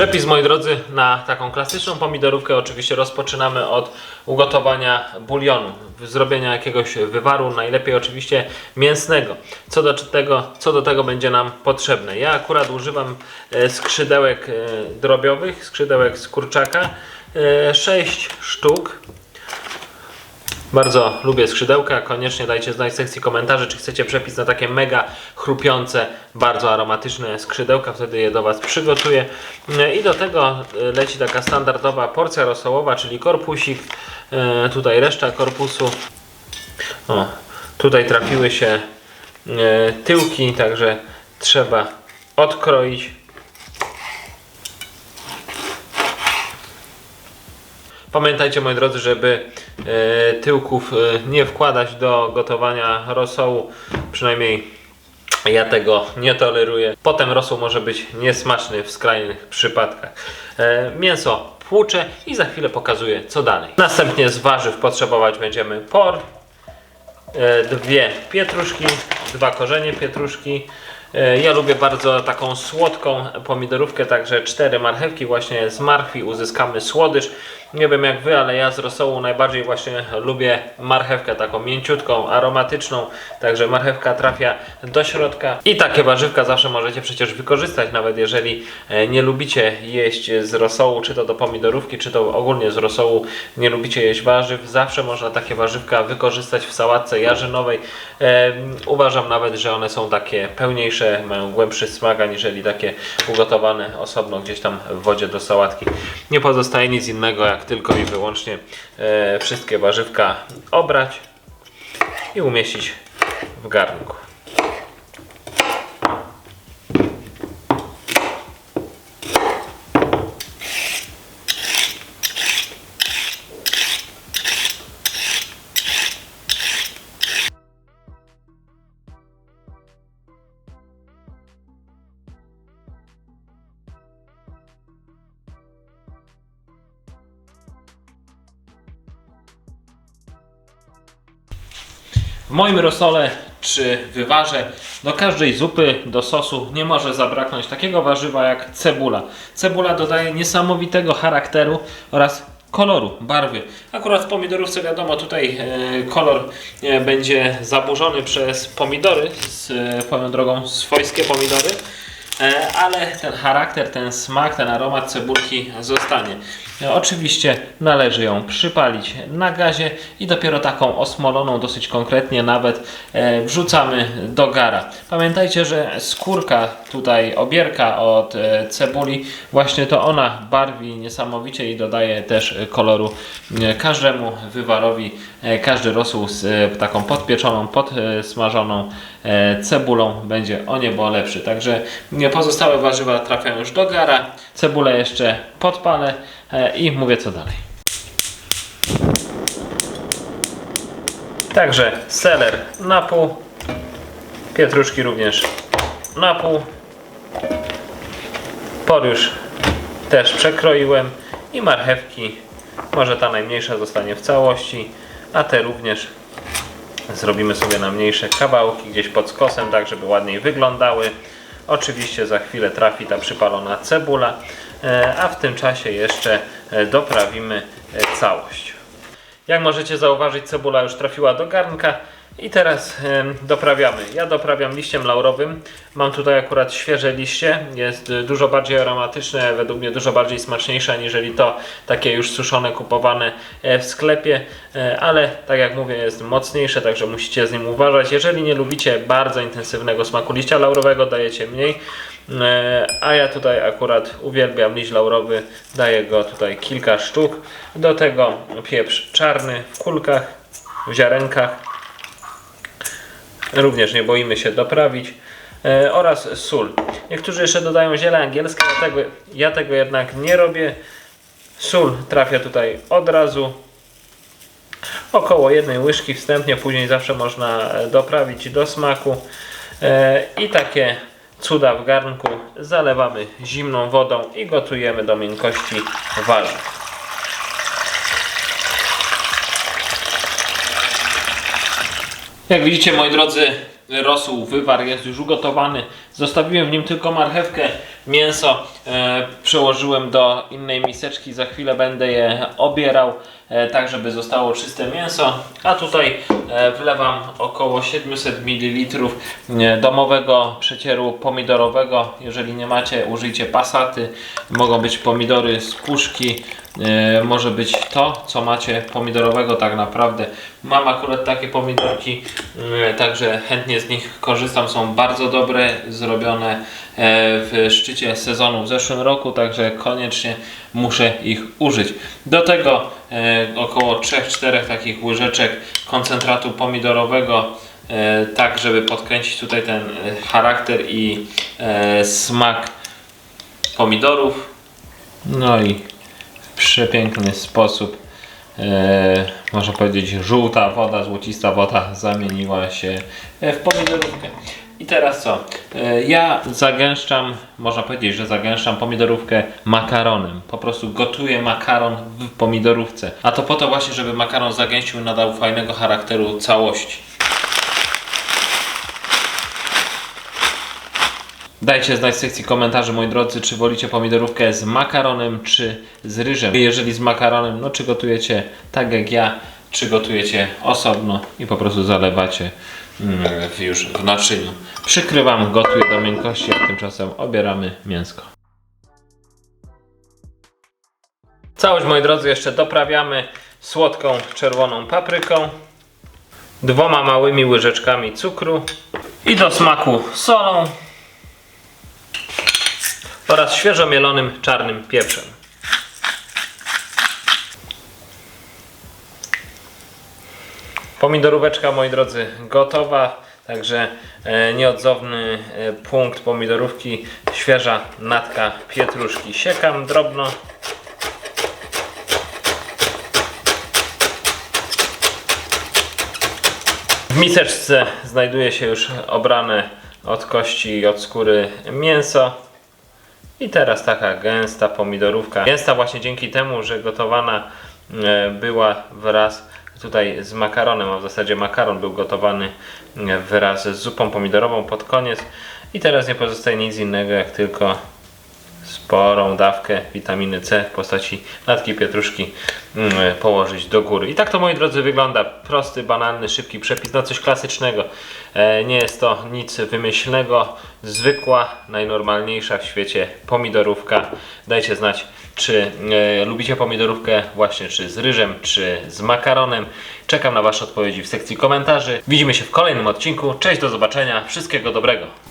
Przepis, moi drodzy, na taką klasyczną pomidorówkę oczywiście rozpoczynamy od ugotowania bulionu, zrobienia jakiegoś wywaru, najlepiej oczywiście mięsnego. Co do tego, co do tego będzie nam potrzebne. Ja akurat używam e, skrzydełek e, drobiowych, skrzydełek z kurczaka, 6 sztuk. Bardzo lubię skrzydełka. Koniecznie dajcie znać w sekcji komentarzy, czy chcecie przepis na takie mega chrupiące, bardzo aromatyczne skrzydełka. Wtedy je do Was przygotuję. I do tego e, leci taka standardowa porcja rosołowa, czyli korpusik. E, Tutaj reszta korpusu. O, tutaj trafiły się e, tyłki, także trzeba odkroić. Pamiętajcie moi drodzy, żeby e, tyłków e, nie wkładać do gotowania rosołu. Przynajmniej ja tego nie toleruję. Potem rosół może być niesmaczny w skrajnych przypadkach. E, mięso płuczę i za chwilę pokazuję co dalej. Następnie z warzyw potrzebować będziemy por, dwie pietruszki, dwa korzenie pietruszki. E, Ja lubię bardzo taką słodką pomidorówkę, także cztery marchewki. Właśnie z marchwi uzyskamy słodycz. Nie wiem jak wy, ale ja z rosołu najbardziej właśnie lubię marchewkę taką mięciutką, aromatyczną. Także marchewka trafia do środka. I takie warzywka zawsze możecie przecież wykorzystać, nawet jeżeli e, nie lubicie jeść z rosołu, czy to do pomidorówki, czy to ogólnie z rosołu nie lubicie jeść warzyw. Zawsze można takie warzywka wykorzystać w sałatce jarzynowej. E, uważam nawet, że one są takie pełniejsze, mają głębszy smak, aniżeli takie ugotowane osobno gdzieś tam w wodzie do sałatki. Nie pozostaje nic innego, jak tylko i wyłącznie e, wszystkie warzywka obrać i umieścić w garnku. W moim rosole czy wywarze do każdej zupy, do sosu nie może zabraknąć takiego warzywa jak cebula. Cebula dodaje niesamowitego charakteru oraz koloru, barwy. Akurat w pomidorówce wiadomo tutaj e, kolor e, będzie zaburzony przez pomidory, z, e, swoją drogą swojskie pomidory. E, ale ten charakter, ten smak, ten aromat cebulki zostanie. E, Oczywiście należy ją przypalić na gazie i dopiero taką osmoloną, dosyć konkretnie nawet, e, wrzucamy do gara. Pamiętajcie, że skórka tutaj, obierka od cebuli, właśnie to ona barwi niesamowicie i dodaje też koloru każdemu wywarowi. E, Każdy rosół z e, taką podpieczoną, podsmażoną e, cebulą będzie o niebo lepszy. Także pozostałe warzywa trafiają już do gara. Cebulę jeszcze podpalę i mówię co dalej. Także seler na pół, pietruszki również na pół. Por już też przekroiłem i marchewki, może ta najmniejsza zostanie w całości, a te również zrobimy sobie na mniejsze kawałki gdzieś pod skosem, tak żeby ładniej wyglądały. Oczywiście za chwilę trafi ta przypalona cebula, e, a w tym czasie jeszcze e, doprawimy e, całość. Jak możecie zauważyć, cebula już trafiła do garnka i teraz doprawiamy. Ja doprawiam liściem laurowym. Mam tutaj akurat świeże liście. Jest dużo bardziej aromatyczne, według mnie dużo bardziej smaczniejsze aniżeli to takie już suszone kupowane e, w sklepie, E, ale tak jak mówię jest mocniejsze, także musicie z nim uważać. Jeżeli nie lubicie bardzo intensywnego smaku liścia laurowego, dajecie mniej. E, A ja tutaj akurat uwielbiam liść laurowy, daję go tutaj kilka sztuk. Do tego pieprz czarny w kulkach, w ziarenkach. Również nie boimy się doprawić. E, oraz sól. Niektórzy jeszcze dodają ziele angielskie, ja tego, jednak nie robię. Sól trafia tutaj od razu. Około jednej łyżki wstępnie, później zawsze można e, doprawić do smaku. E, I takie cuda w garnku zalewamy zimną wodą i gotujemy do miękkości warzyw. Jak widzicie moi drodzy, rosół, wywar jest już ugotowany. Zostawiłem w nim tylko marchewkę mięso e, przełożyłem do innej miseczki. Za chwilę będę je obierał, e, tak żeby zostało czyste mięso. A tutaj e, wlewam około 700 ml e, domowego przecieru pomidorowego. Jeżeli nie macie, użyjcie pasaty. Mogą być pomidory z puszki. E, może być to, co macie pomidorowego tak naprawdę. Mam akurat takie pomidorki, e, także chętnie z nich korzystam. Są bardzo dobre, zrobione e, w szczycie sezonu w zeszłym roku, także koniecznie muszę ich użyć. Do tego około 3-4 takich łyżeczek koncentratu pomidorowego, tak żeby podkręcić tutaj ten charakter i smak pomidorów. No i przepiękny sposób, e, można powiedzieć, żółta woda, złocista woda zamieniła się e, w pomidorówkę. I teraz co? E, ja zagęszczam, można powiedzieć, że zagęszczam pomidorówkę makaronem. Po prostu gotuję makaron w pomidorówce. A to po to właśnie, żeby makaron zagęścił i nadał fajnego charakteru całości. Dajcie znać w sekcji komentarzy, moi drodzy, czy wolicie pomidorówkę z makaronem, czy z ryżem. Jeżeli z makaronem, no czy gotujecie tak jak ja, czy gotujecie osobno i po prostu zalewacie mm, w- już w naczyniu. Przykrywam, gotuję do miękkości, a tymczasem obieramy mięsko. Całość, moi drodzy, jeszcze doprawiamy słodką czerwoną papryką, dwoma małymi łyżeczkami cukru i do smaku solą oraz świeżo mielonym czarnym pieprzem. Pomidoróweczka, moi drodzy, gotowa. Także e, nieodzowny e, punkt pomidorówki, świeża natka pietruszki. Siekam drobno. W miseczce znajduje się już obrane od kości i od skóry mięso. I teraz taka gęsta pomidorówka. Gęsta właśnie dzięki temu, że gotowana e, była wraz tutaj z makaronem, a w zasadzie makaron był gotowany e, wraz z zupą pomidorową pod koniec. I teraz nie pozostaje nic innego jak tylko sporą dawkę witaminy C w postaci natki pietruszki mm, położyć do góry. I tak to moi drodzy wygląda. Prosty, banalny, szybki przepis na coś klasycznego. E, nie jest to nic wymyślnego. Zwykła, najnormalniejsza w świecie pomidorówka. Dajcie znać, czy e, lubicie pomidorówkę właśnie czy z ryżem, czy z makaronem. Czekam na Wasze odpowiedzi w sekcji komentarzy. Widzimy się w kolejnym odcinku. Cześć, do zobaczenia. Wszystkiego dobrego.